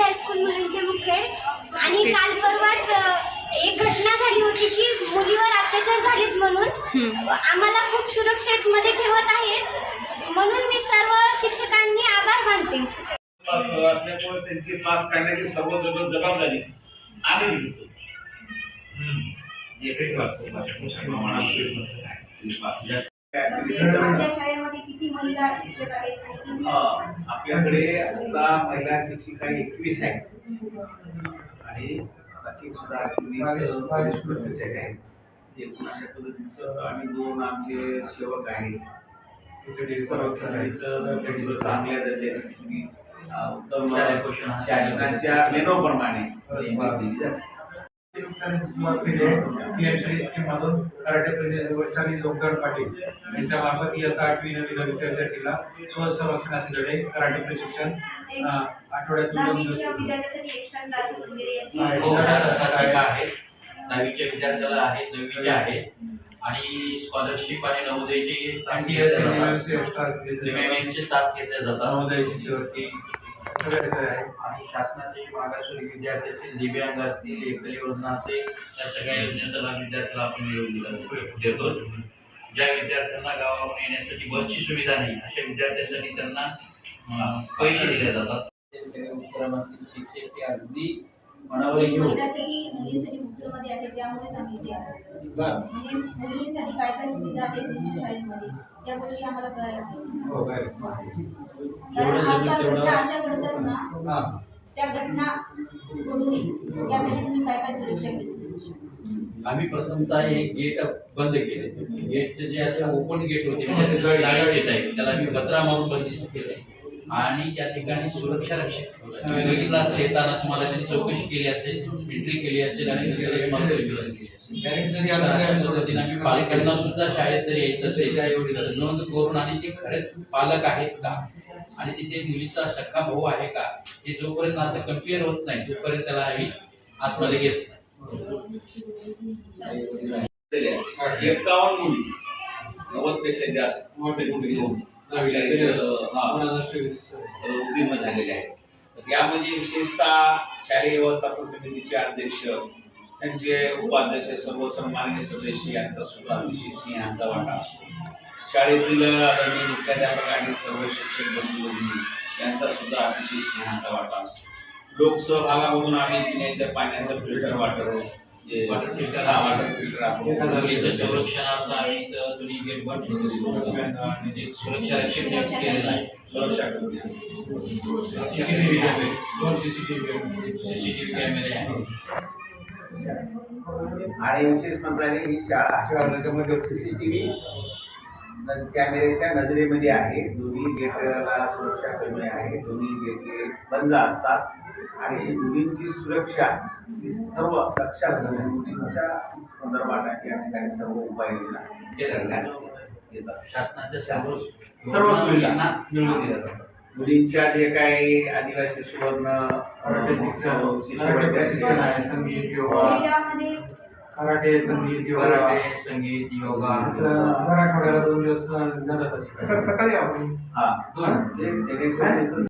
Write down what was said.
High school मुलींचे मुखेड आणि काल परवाच एक घटना झाली होती की मुलीवर अत्याचार झालेत म्हणून आम्हाला खूप सुरक्षेत मध्ये ठेवत आहेत. म्हणून मी सर्व शिक्षकांनी आभार मानते. शिक्षक पास असल्यामुळे त्यांची पास काढण्याची सर्व जबाब- जबाबदारी आम्हीच घेतो जे काही पास मोठ्या प्रमाणात पास आपल्या शाळेमध्ये किती महिला शिक्षक आहेत आणि किती अं, आपल्याकडे आता महिला शिक्षिका एकवीस आहेत. आणि बाकी सुद्धा चोवीस पुरुष शिक्षक आहेत. एकूण अशा पद्धतीचं आणि दोन आमचे सेवक आहेत. चांगल्या दर्जाची तुम्ही अं, उत्तम शासनाच्या मेनोप्रमाणे नेमणूक दिली जाते. सुरुवात केली आहे कराटे वैशाली लोकधर पाटील. यांच्या मार्फत इयत्ता आठवी नववी विद्यार्थ्याला स्वसंरक्षणाचे धडे कराटे प्रशिक्षण अं, आठवड्यातून दोन दिवस दहावीच्या. हो दहावीच्या विद्यार्थ्याला आहेत नववीच्या आहेत. आणि स्कॉलरशिप आणि नवोदयचे तास घेतले जातात. नवोदय शिष्यवृत्ती आणि शासनाचे मागासवर्गीय विद्यार्थी असतील दिव्यांग असतील एकल योजना असेल त्या सगळ्या योजनेचा लाभ विद्यार्थ्याला आपण मिळवून दिला देतो. ज्या विद्यार्थ्यांना गावावरून येण्यासाठी बसची सुविधा नाही अशा विद्यार्थ्यांसाठी त्यांना पैसे दिले जातात. सगळे उपक्रम असतील शिक्षक हे अगदी मनावर घेऊन त्यामुळेच आम्ही इथे आलो. म्हणजे मुलींसाठी काय काय सुविधा आहेत तुमच्या शाळेमध्ये? या गोष्टी आम्हाला कळायला पाहिजे. हो आजकाल घटना अशा घडतात ना हा. त्या घटना घडू नये. यासाठी तुम्ही काय काय सुरक्षा केली? आम्ही प्रथमतः हे गेट बंद केले. गेटचे जे असे ओपन गेट होते आहे. त्याला आम्ही पत्रा मारून बंदिस्त केलं. आणि त्या ठिकाणी सुरक्षा रक्षक. तुम्ही बघितलं असेल येताना तुम्हाला त्यांनी चौकशी केली असेल एंट्री केली असेल आणि अशा पद्धतीने आम्ही पालकांना सुद्धा शाळेत जर यायचं असेल नोंद करून आणि ते खरे पालक आहेत का? आणि तिथे मुलीचा सख्खा भाऊ आहे का? हे जोपर्यंत आता कंपेअर होत नाही तोपर्यंत त्याला आम्ही आतमध्ये घेत नाही. एकावन्न मुली नव्वदपेक्षा जास्त. मोठे मोठे उत्तीर्ण झालेले आहेत. तर यामध्ये विशेषतः शालेय व्यवस्थापन समितीचे अध्यक्ष त्यांचे उपाध्यक्ष सर्व सन्माननीय सदस्य यांचा सुद्धा अतिशय सिंहाचा वाटा असतो. शाळेतील आदरणीय मुख्याध्यापक आणि सर्व शिक्षक बंधू यांचा सुद्धा अतिशय सिंहाचा वाटा असतो. लोकसहभागामधून आम्ही पिण्याच्या पाण्याचं फिल्टर वाटर जे. हा वॉटर फिल्टर आपण संरक्षणार्थ इथं दोन्ही गेट बंद ठेवलेले आहेत. एक सुरक्षा रक्षक नियुक्त केलेला आहे. सुरक्षा करून सीसीटीव्ही कॅमेरे दोन सीसीटीव्ही सीसीटीव्ही कॅमेरे आहेत आणि विशेष म्हणजे ही शाळा शाळा त्याच्यामध्ये सीसीटीव्ही कॅमेऱ्याच्या नजरेमध्ये आहे. दोन्ही गेटला सुरक्षा कमी आहे. दोन्ही गेट बंद असतात. आणि मुलींची सुरक्षा ही सर्व लक्षात घेऊन मुलींच्या संदर्भात या ठिकाणी सर्व उपाययोजना करण्यात येत असतात. शासनाच्या सर्व सर्व सुविधा. मिळवून दिल्या जातात. मुलींच्या जे काही आदिवासी सुवर्ण संगीत योगा. कराटे संगीत योगा. संगीत योगा. दोन दिवस सकाळी आपण. हा. जे जेणेकरून